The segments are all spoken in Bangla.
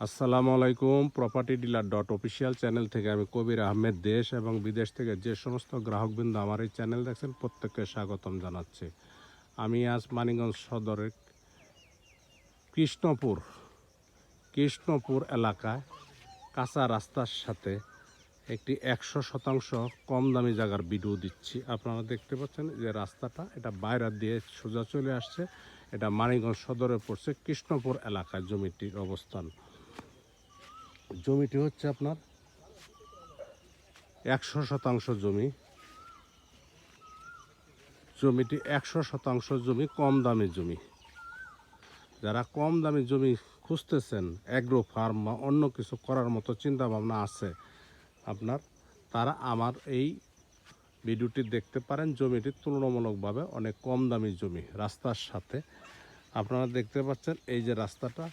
আসসালামু আলাইকুম property dealer dot official channel থেকে আমি কবির আহমেদ, দেশ এবং বিদেশ থেকে যে সমস্ত গ্রাহকবৃন্দ আমার এই চ্যানেল দেখছেন, প্রত্যেককে স্বাগতম জানাচ্ছি। আমি আজ মানিগঞ্জ সদরের কৃষ্ণপুর কৃষ্ণপুর এলাকায় কাঁচা রাস্তার সাথে একটি একশো শতাংশ কম দামি জায়গার ভিডিও দিচ্ছি। আপনারা দেখতে পাচ্ছেন যে রাস্তাটা, এটা বাইরে দিয়ে সোজা চলে আসছে। এটা মানিগঞ্জ সদরে পড়ছে কৃষ্ণপুর এলাকায় জমিটির অবস্থান। জমিটি হচ্ছে আপনার একশো শতাংশ জমি। জমিটি একশো শতাংশ জমি, কম দামি জমি। যারা কম দামি জমি খুঁজতেছেন অ্যাগ্রো ফার্ম বা অন্য কিছু করার মতো চিন্তা ভাবনা আছে আপনার, তারা আমার এই ভিডিওটি দেখতে পারেন। জমিটি তুলনামূলকভাবে অনেক কম দামি জমি রাস্তার সাথে। আপনারা দেখতে পাচ্ছেন এই যে রাস্তাটা,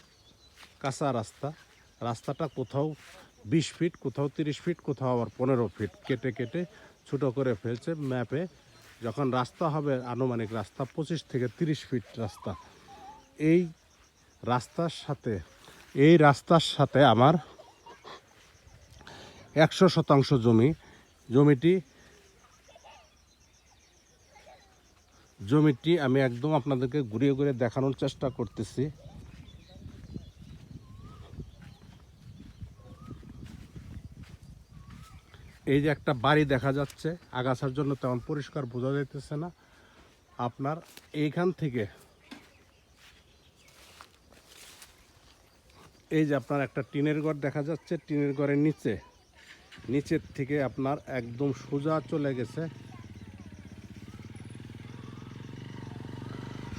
কাঁচা রাস্তা। রাস্তাটা কোথাও বিশ ফিট, কোথাও তিরিশ ফিট, কোথাও আবার পনেরো ফিট। কেটে কেটে ছোটো করে ফেলছে ম্যাপে। যখন রাস্তা হবে, আনুমানিক রাস্তা পঁচিশ থেকে তিরিশ ফিট রাস্তা। এই রাস্তার সাথে, এই রাস্তার সাথে আমার একশো শতাংশ জমি, জমিটি জমিটি আমি একদম আপনাদেরকে ঘুরিয়ে ঘুরিয়ে দেখানোর চেষ্টা করতেছি। এই যে একটা বাড়ি দেখা যাচ্ছে, আগাছার জন্য তেমন পরিষ্কার বোঝা যাইতেছে না। আপনার এইখান থেকে এই যে আপনার একটা টিনের ঘর দেখা যাচ্ছে, টিনের ঘরের নিচে। নিচের থেকে আপনার একদম সোজা চলে গেছে।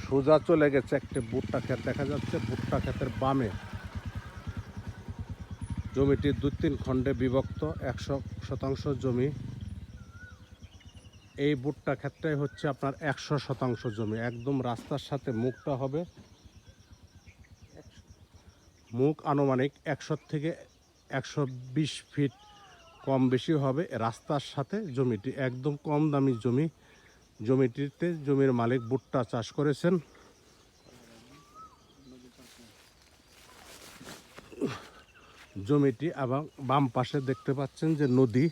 সোজা চলে গেছে একটা ভুট্টা ক্ষেত। দেখা যাচ্ছে ভুট্টা ক্ষেতের বামে জমিটি দু তিন খণ্ডে বিভক্ত, একশো শতাংশ জমি। এই ভুট্টা ক্ষেতটাই হচ্ছে আপনার একশো শতাংশ জমি। একদম রাস্তার সাথে মুখটা হবে। মুখ আনুমানিক একশো থেকে একশো বিশ ফিট কম বেশি হবে, রাস্তার সাথে জমিটি, একদম কম দামি জমি, জমিটিতে জমির মালিক ভুট্টা চাষ করেছেন। জমিটি এবং বাম পাশে দেখতে পাচ্ছেন যে নদী।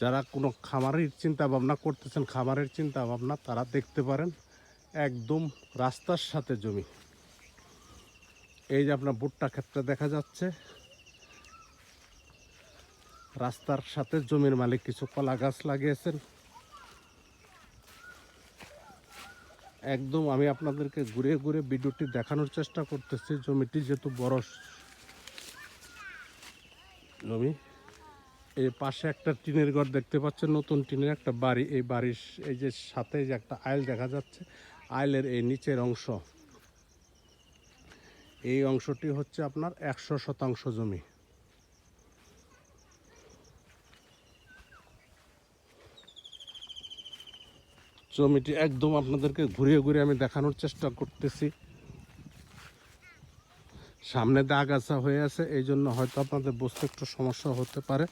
যারা কোনো খামারের চিন্তা ভাবনা করতেছেন, খামারের চিন্তা ভাবনা তারা দেখতে পারেন একদম রাস্তার সাথে জমি। এই যে আপনার ভুট্টা ক্ষেত্রে দেখা যাচ্ছে। রাস্তার সাথে জমির মালিক কিছু কলা গাছ লাগিয়েছেন। একদম আমি আপনাদেরকে ঘুরে ঘুরে ভিডিওটি দেখানোর চেষ্টা করতেছি, জমিটি যেহেতু বড় জমি। এই পাশে একটা টিনের ঘর দেখতে পাচ্ছেন, নতুন টিনের একটা বাড়ি। এই বাড়ির এই যে সাথে যে একটা আইল দেখা যাচ্ছে, আইলের এই নিচের অংশ। এই অংশটি হচ্ছে আপনার একশো শতাংশ জমি। জমিটি একদম আপনাদেরকে ঘুরিয়ে ঘুরিয়ে আমি দেখানোর চেষ্টা করতেছি। সামনে আগাছা হয়ে আছে, এই জন্য হয়তো আপনাদের বুঝতে একটু সমস্যা হতে পারে।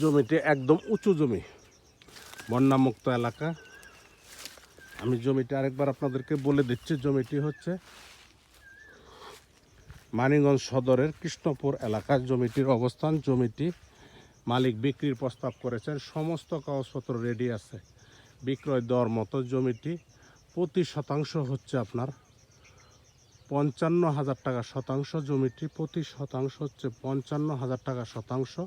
জমিটি একদম উঁচু জমি, বন্যামুক্ত এলাকা। আমি জমিটি আরেকবার আপনাদেরকে বলে দিচ্ছি, জমিটি হচ্ছে মানিগঞ্জ সদরের কৃষ্ণপুর এলাকার জমিটির অবস্থান। জমিটি মালিক বিক্রির প্রস্তাব করেছেন। সমস্ত কাগজপত্র রেডি আছে। বিক্রয় দর মতো জমিটি প্রতি শতাংশ হচ্ছে আপনার পঞ্চান্ন হাজার টাকা শতাংশ। জমিটি প্রতি শতাংশ হচ্ছে পঞ্চান্ন হাজার টাকা শতাংশ।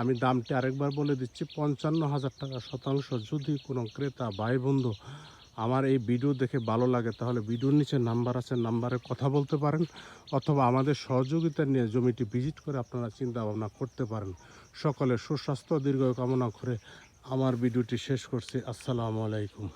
আমি দামটি আরেকবার বলে দিচ্ছি। পঞ্চান্ন হাজার টাকা শতাংশ। যদি কোনো ক্রেতা, ভাই, বন্ধু আমার এই ভিডিও দেখে ভালো লাগে, তাহলে ভিডিওর নিচে নাম্বার আছে নাম্বারে কথা বলতে পারেন, অথবা আমাদের সহযোগিতা নিয়ে জমিটি ভিজিট করে আপনারা চিন্তা ভাবনা করতে পারেন। সকলে সুস্বাস্থ্য দীর্ঘ কামনা করে আমার ভিডিওটি শেষ করছি। আসসালামু আলাইকুম।